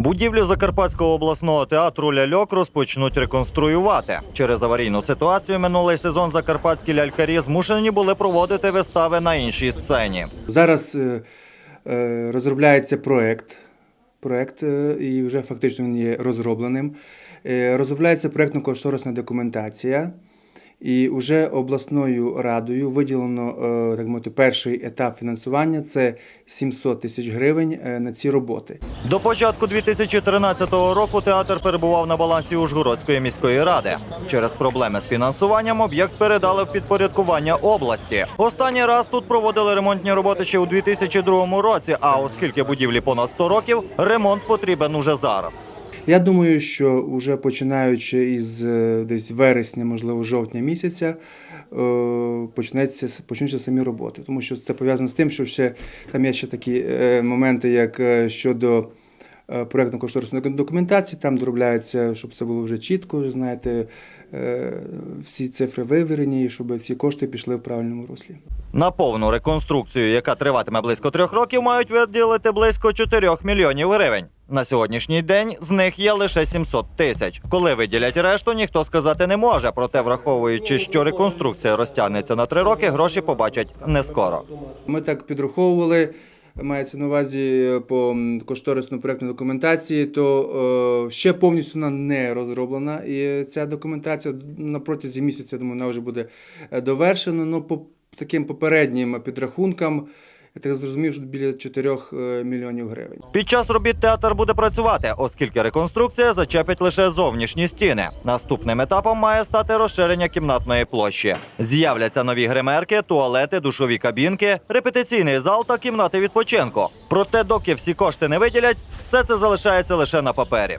Будівлю Закарпатського обласного театру ляльок розпочнуть реконструювати. Через аварійну ситуацію минулий сезон закарпатські лялькарі змушені були проводити вистави на іншій сцені. Зараз е, е, розробляється проект, проект е, і вже фактично він є розробленим. Е, розробляється проєктно-кошторисна документація. І вже обласною радою виділено е, так мовити, перший етап фінансування це 700 тисяч гривень е, на ці роботи. До початку 2013 року театр перебував на балансі Ужгородської міської ради. Через проблеми з фінансуванням об'єкт передали в підпорядкування області. Останній раз тут проводили ремонтні роботи ще у 2002 році. А оскільки будівлі понад 100 років, ремонт потрібен уже зараз. Я думаю, що вже починаючи із е, десь вересня, можливо, жовтня місяця, е, почнеться почнуться самі роботи, тому що це пов'язано з тим, що ще там є ще такі е, моменти, як щодо е, проєктно-кошторисної документації, там доробляється, щоб це було вже чітко, знаєте, всі цифри вивірені, щоб всі кошти пішли в правильному руслі. На повну реконструкцію, яка триватиме близько трьох років, мають виділити близько 4 мільйонів гривень. На сьогоднішній день з них є лише 700 тисяч. Коли виділять решту, ніхто сказати не може. Проте, враховуючи, що реконструкція розтягнеться на три роки, гроші побачать не скоро. Ми так підраховували. Мається на увазі е, по кошторисно проектній документації, то е, ще повністю вона не розроблена. І ця документація на протязі місяця, я думаю, вона вже буде е, довершена. Ну, по таким попереднім підрахункам, я зрозумів, що біля 4 е, мільйонів гривень. Під час робіт театр буде працювати, оскільки реконструкція зачепить лише зовнішні стіни. Наступним етапом має стати розширення кімнатної площі. З'являться нові гримерки, туалети, душові кабінки, репетиційний зал та кімнати відпочинку. Проте, доки всі кошти не виділять, все це залишається лише на папері.